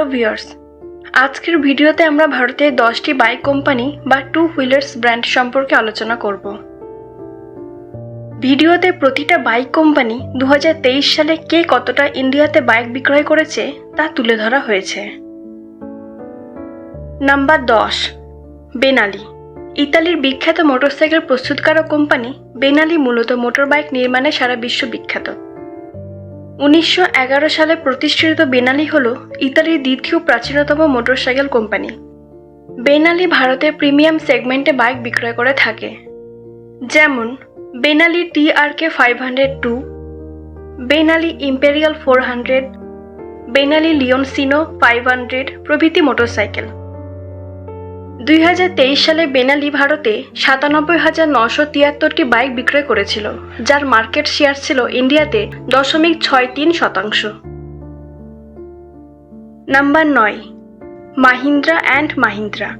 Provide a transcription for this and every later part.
Hello viewers, আজকের ভিডিওতে আমরা ভারতের দশটি বাইক কোম্পানি বা টু হুইলার্স ব্র্যান্ড সম্পর্কে আলোচনা করব। ভিডিওতে প্রতিটা বাইক কোম্পানি দু সালে কে কতটা ইন্ডিয়াতে বাইক বিক্রয় করেছে তা তুলে ধরা হয়েছে। নাম্বার দশ, বেনালি। ইতালির বিখ্যাত মোটরসাইকেল প্রস্তুতকারক কোম্পানি বেনালি মূলত মোটরবাইক নির্মাণে সারা বিশ্ব বিখ্যাত। উনিশশো এগারো সালে প্রতিষ্ঠিত বেনালি হল ইতালির দ্বিতীয় প্রাচীনতম মোটরসাইকেল কোম্পানি। বেনালি ভারতের প্রিমিয়াম সেগমেন্টে বাইক বিক্রয় করে থাকে। যেমন, Benelli K five hundred two, Benelli Imperiale four hundred, Benelli Leoncino five hundred প্রভৃতি মোটরসাইকেল। দুই হাজার তেইশ সালে বেনালি ভারতে সাতানব্বই হাজার নশো তিয়াত্তরটি বাইক বিক্রয় করেছিল, যার মার্কেট শেয়ার ছিল ইন্ডিয়াতে দশমিক ছয় তিন শতাংশ। নাম্বার নয়, মাহিন্দ্রা অ্যান্ড মাহিন্দ্রা।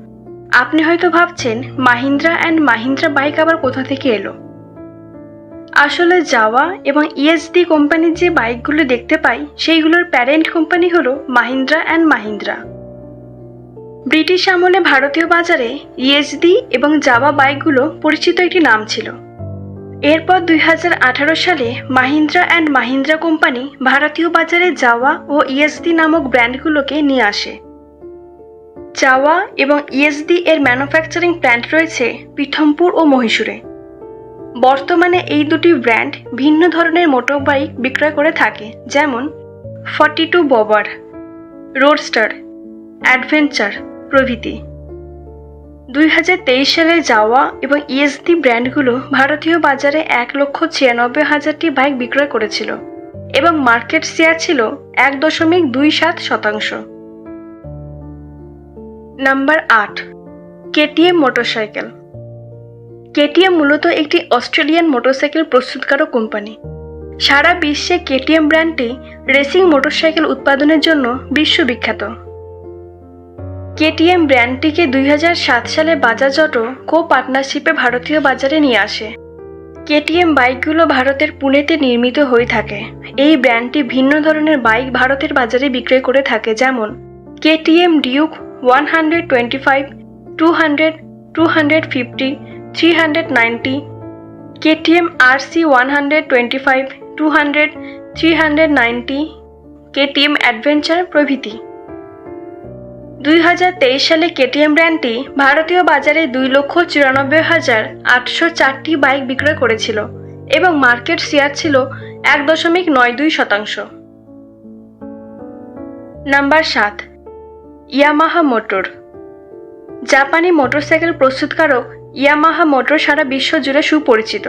আপনি হয়তো ভাবছেন, মাহিন্দ্রা অ্যান্ড মাহিন্দ্রা বাইক আবার কোথা থেকে এলো? আসলে যাওয়া এবং ইএসডি কোম্পানির যে বাইকগুলো দেখতে পাই, সেইগুলোর প্যারেন্ট কোম্পানি হলো মাহিন্দ্রা অ্যান্ড মাহিন্দ্রা। ব্রিটিশ আমলে ভারতীয় বাজারে ইএসডি এবং জাভা বাইকগুলো পরিচিত একটি নাম ছিল। এরপর দুই হাজার আঠারো সালে মাহিন্দ্রা অ্যান্ড মাহিন্দ্রা কোম্পানি ভারতীয় বাজারে জাওয়া ও ইএসডি নামক ব্র্যান্ডগুলোকে নিয়ে আসে। জাওয়া এবং ইএসডি এর ম্যানুফ্যাকচারিং প্ল্যান্ট রয়েছে পিথমপুর ও মহীশূরে। বর্তমানে এই দুটি ব্র্যান্ড ভিন্ন ধরনের মোটর বাইক বিক্রয় করে থাকে, যেমন forty two Bobber, roadster, adventure প্রভৃতি। দুই হাজার তেইশ সালে যাওয়া এবং ইএসডি ব্র্যান্ডগুলো ভারতীয় বাজারে এক লক্ষ ছিয়ানব্বই হাজারটি বাইক বিক্রয় করেছিল এবং মার্কেট শেয়ার ছিল এক দশমিক দুই সাত শতাংশ। নাম্বার আট, কেটিএম মোটরসাইকেল। কেটিএম মূলত একটি অস্ট্রেলিয়ান মোটরসাইকেল প্রস্তুতকারক কোম্পানি। সারা বিশ্বে কেটিএম ব্র্যান্ডটি রেসিং মোটরসাইকেল উৎপাদনের জন্য বিশ্ববিখ্যাত। কেটিএম ব্র্যান্ডটিকে দুই হাজার সাত সালে বাজাজ অটো কো পার্টনারশিপে ভারতীয় বাজারে নিয়ে আসে। কেটিএম বাইকগুলো ভারতের পুনেতে নির্মিত হয়ে থাকে। এই ব্র্যান্ডটি ভিন্ন ধরনের বাইক ভারতের বাজারে বিক্রয় করে থাকে, যেমন KTM Duke one hundred twenty five, two hundred two hundred fifty, three hundred ninety, KTM R C one hundred twenty five, two hundred, three hundred ninety, KTM adventure প্রভৃতি। দুই হাজার তেইশ সালে কেটিএম ব্র্যান্ডটি ভারতীয় বাজারে দুই লক্ষ চুরানব্বই হাজার আটশো চারটি বাইক বিক্রয় করেছিল এবং মার্কেট শেয়ার ছিল এক দশমিক নয় দুই শতাংশ। নাম্বার সাত, ইয়ামাহা মোটর। জাপানি মোটরসাইকেল প্রস্তুতকারক ইয়ামাহা মোটর সারা বিশ্ব জুড়ে সুপরিচিত।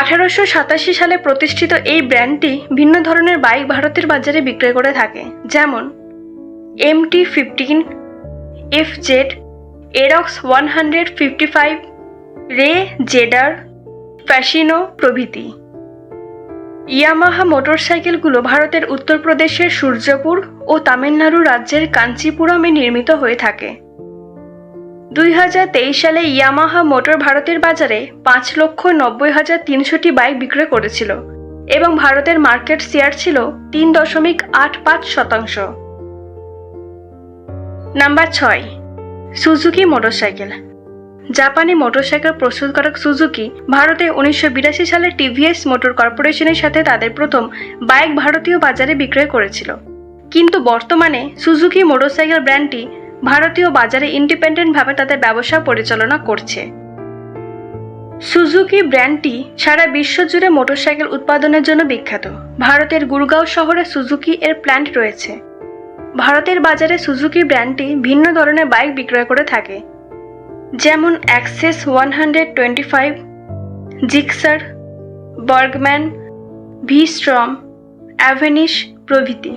আঠারোশো সাতাশি সালে প্রতিষ্ঠিত এই ব্র্যান্ডটি ভিন্ন ধরনের বাইক ভারতের বাজারে বিক্রয় করে থাকে, যেমন MT fifteen F Z Aerox one hundred fifty five Ray ZR Fascino প্রভৃতি। ইয়ামাহা মোটরসাইকেলগুলো ভারতের উত্তরপ্রদেশের সূর্যপুর ও তামিলনাড়ু রাজ্যের কাঞ্চিপুরমে নির্মিত হয়ে থাকে। দুই হাজার তেইশ সালে ইয়ামাহা মোটর ভারতের বাজারে পাঁচ লক্ষ নব্বই হাজার তিনশোটি বাইক বিক্রয় করেছিল এবং ভারতের মার্কেট শেয়ার ছিল তিন দশমিক আট পাঁচ শতাংশ। নাম্বার ছয়, সুজুকি মোটরসাইকেল। জাপানি মোটরসাইকেল প্রস্তুতকারক সুজুকি ভারতে উনিশশো বিরাশি সালে টিভিএস মোটর কর্পোরেশনের সাথে তাদের প্রথম বাইক ভারতীয় বাজারে বিক্রয় করেছিল। কিন্তু বর্তমানে সুজুকি মোটরসাইকেল ব্র্যান্ডটি ভারতীয় বাজারে ইন্ডিপেন্ডেন্টভাবে তাদের ব্যবসা পরিচালনা করছে। সুজুকি ব্র্যান্ডটি সারা বিশ্ব জুড়ে মোটরসাইকেল উৎপাদনের জন্য বিখ্যাত। ভারতের গুরগাঁও শহরে সুজুকি এর প্ল্যান্ট রয়েছে। ভারতের বাজারে সুজুকি ব্র্যান্ডটি ভিন্ন ধরনের বাইক বিক্রয় করে থাকে। যেমন Access one hundred twenty five Gixxer Burgman V Strom Avenis প্রভৃতি।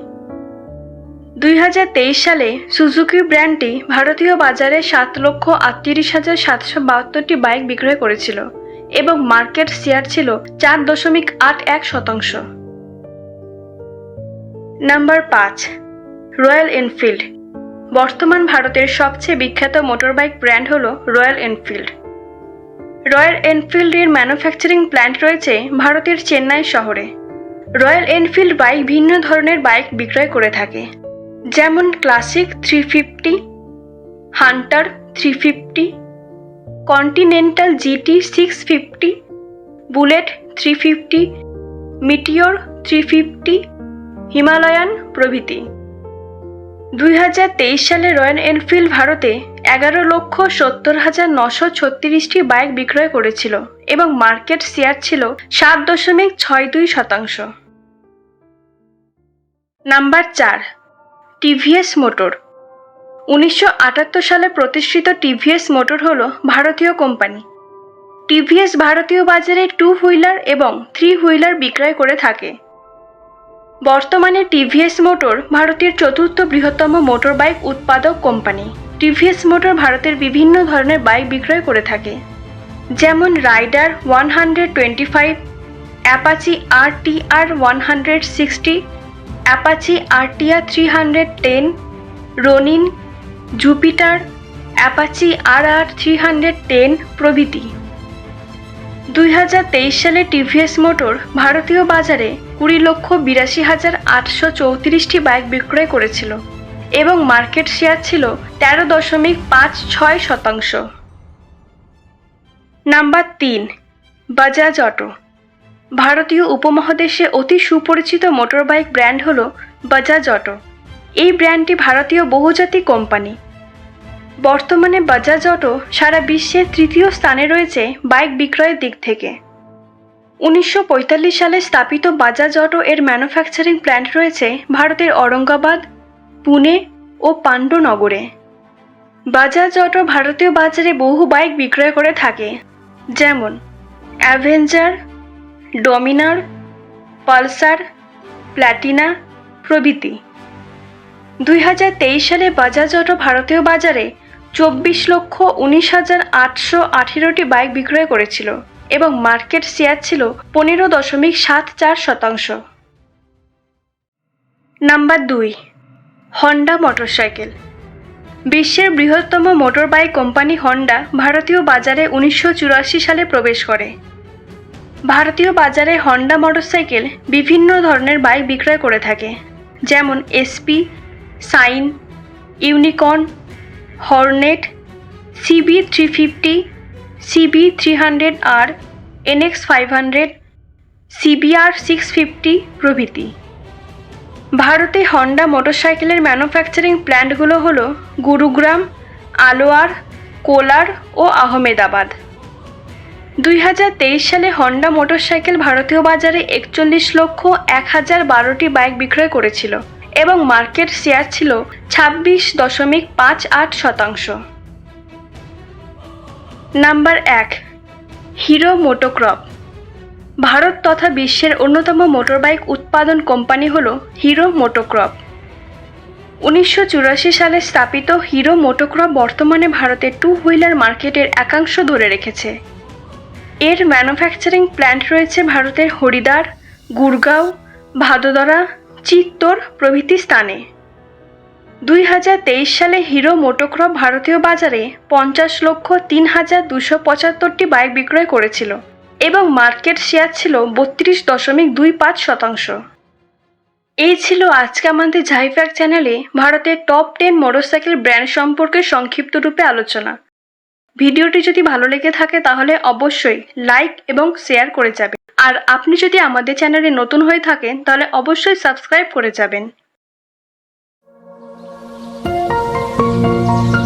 দুই হাজার তেইশ সালে সুজুকি ব্র্যান্ডটি ভারতীয় বাজারে সাত লক্ষ আটত্রিশ হাজার সাতশো বাহাত্তরটি বাইক বিক্রয় করেছিল এবং মার্কেট শেয়ার ছিল চার দশমিক আট এক শতাংশ। নাম্বার পাঁচ রয়্যাল এনফিল্ড। বর্তমান ভারতের সবচেয়ে বিখ্যাত মোটরবাইক ব্র্যান্ড হল রয়্যাল এনফিল্ড। রয়্যাল এনফিল্ডের ম্যানুফ্যাকচারিং প্ল্যান্ট রয়েছে ভারতের চেন্নাই শহরে। রয়্যাল এনফিল্ড বাইক ভিন্ন ধরনের বাইক বিক্রয় করে থাকে, যেমন Classic three fifty, Hunter three fifty, Continental GT six fifty, Bullet three fifty, Meteor three fifty, Himalayan প্রভৃতি। দুই হাজার তেইশ সালে রয়্যাল এনফিল্ড ভারতে এগারো লক্ষ সত্তর হাজার নশো ছত্রিশটি বাইক বিক্রয় করেছিল এবং মার্কেট শেয়ার ছিল সাত দশমিক ছয় দুই শতাংশ। নাম্বার চার, টিভিএস মোটর। উনিশশো আটাত্তর সালে প্রতিষ্ঠিত টিভিএস মোটর হল ভারতীয় কোম্পানি। টিভিএস ভারতীয় বাজারে টু হুইলার এবং থ্রি হুইলার বিক্রয় করে থাকে। বর্তমানে টিভিএস মোটর ভারতের চতুর্থ বৃহত্তম মোটর বাইক উৎপাদক কোম্পানি। টিভিএস মোটর ভারতের বিভিন্ন ধরনের বাইক বিক্রয় করে থাকে। যেমন Raider one hundred twenty five, Apache R T R one hundred sixty, Apache RTR three hundred ten, Ronin, Jupiter, Apache R R three hundred ten প্রভৃতি। দুই হাজার তেইশ সালে টিভিএস মোটর ভারতীয় বাজারে কুড়ি লক্ষ বিরাশি হাজার আটশো চৌত্রিশটি বাইক বিক্রয় করেছিল এবং মার্কেট শেয়ার ছিল তেরো দশমিক পাঁচ ছয় শতাংশ। নাম্বার তিন, বাজাজ অটো। ভারতীয় উপমহাদেশে অতি সুপরিচিত মোটরবাইক ব্র্যান্ড হল বাজাজ অটো। এই ব্র্যান্ডটি ভারতীয় বহুজাতিক কোম্পানি। বর্তমানে বাজাজ অটো সারা বিশ্বে তৃতীয় স্থানে রয়েছে বাইক বিক্রয়ের দিক থেকে। উনিশশো পঁয়তাল্লিশ সালে স্থাপিত বাজাজ অটো এর ম্যানুফ্যাকচারিং প্ল্যান্ট রয়েছে ভারতের অরঙ্গাবাদ পুনে ও পাণ্ডনগরে বাজাজ অটো ভারতীয় বাজারে বহু বাইক বিক্রয় করে থাকে, যেমন অ্যাভেঞ্জার ডমিনার পালসার প্ল্যাটিনা প্রভৃতি। দুই হাজার তেইশ সালে বাজাজ অটো ভারতীয় বাজারে চব্বিশ লক্ষ উনিশ হাজার আটশো আঠেরোটি বাইক বিক্রয় করেছিল। এবং মার্কেট শেয়ার ছিল পনেরো দশমিক সাত চার শতাংশ। নাম্বার দুই, হন্ডা মোটরসাইকেল। বিশ্বের বৃহত্তম মোটরবাইক কোম্পানি হন্ডা ভারতীয় বাজারে উনিশশো চুরাশি সালে প্রবেশ করে। ভারতীয় বাজারে হন্ডা মোটরসাইকেল বিভিন্ন ধরনের বাইক বিক্রয় করে থাকে, যেমন SP Shine, Unicorn, Hornet, CB three fifty CB three hundred R NX five hundred CBR six fifty প্রভৃতি। ভারতে হন্ডা মোটরসাইকেলের ম্যানুফ্যাকচারিং প্ল্যান্টগুলো হল গুরুগ্রাম, আলোয়ার, কোলার ও আহমেদাবাদ। দুই হাজার তেইশ সালে হন্ডা মোটরসাইকেল ভারতীয় বাজারে একচল্লিশ লক্ষ এক হাজার বারোটি বাইক বিক্রয় করেছিল এবং মার্কেট শেয়ার ছিল ছাব্বিশ দশমিক পাঁচ আট শতাংশ। নাম্বার এক, হিরো মোটোক্রপ। ভারত তথা বিশ্বের অন্যতম মোটরবাইক উৎপাদন কোম্পানি হল হিরো মোটোক্রপ। উনিশশো চুরাশি সালে স্থাপিত হিরো মোটোক্রপ বর্তমানে ভারতের টু হুইলার মার্কেটের একাংশ ধরে রেখেছে। এর ম্যানুফ্যাকচারিং প্ল্যান্ট রয়েছে ভারতের হরিদ্বার, গুরগাঁও, ভাদোদরা, চিত্তোর প্রভৃতি স্থানে। দুই হাজার তেইশ সালে হিরো মোটোক্রপ ভারতীয় বাজারে পঞ্চাশ লক্ষ তিন হাজার দুশো পঁচাত্তরটি বাইক বিক্রয় করেছিল এবং মার্কেট শেয়ার ছিল বত্রিশ দশমিক দুই পাঁচ শতাংশ। এই ছিল আজকে আমাদের ঝাইফ্যাক চ্যানেলে ভারতের টপ টেন মোটরসাইকেল ব্র্যান্ড সম্পর্কে সংক্ষিপ্ত রূপে আলোচনা। ভিডিওটি যদি ভালো লেগে থাকে তাহলে অবশ্যই লাইক এবং শেয়ার করে যাবেন। আর আপনি যদি আমাদের চ্যানেলে নতুন হয়ে থাকেন তাহলে অবশ্যই সাবস্ক্রাইব করে যাবেন। 啊。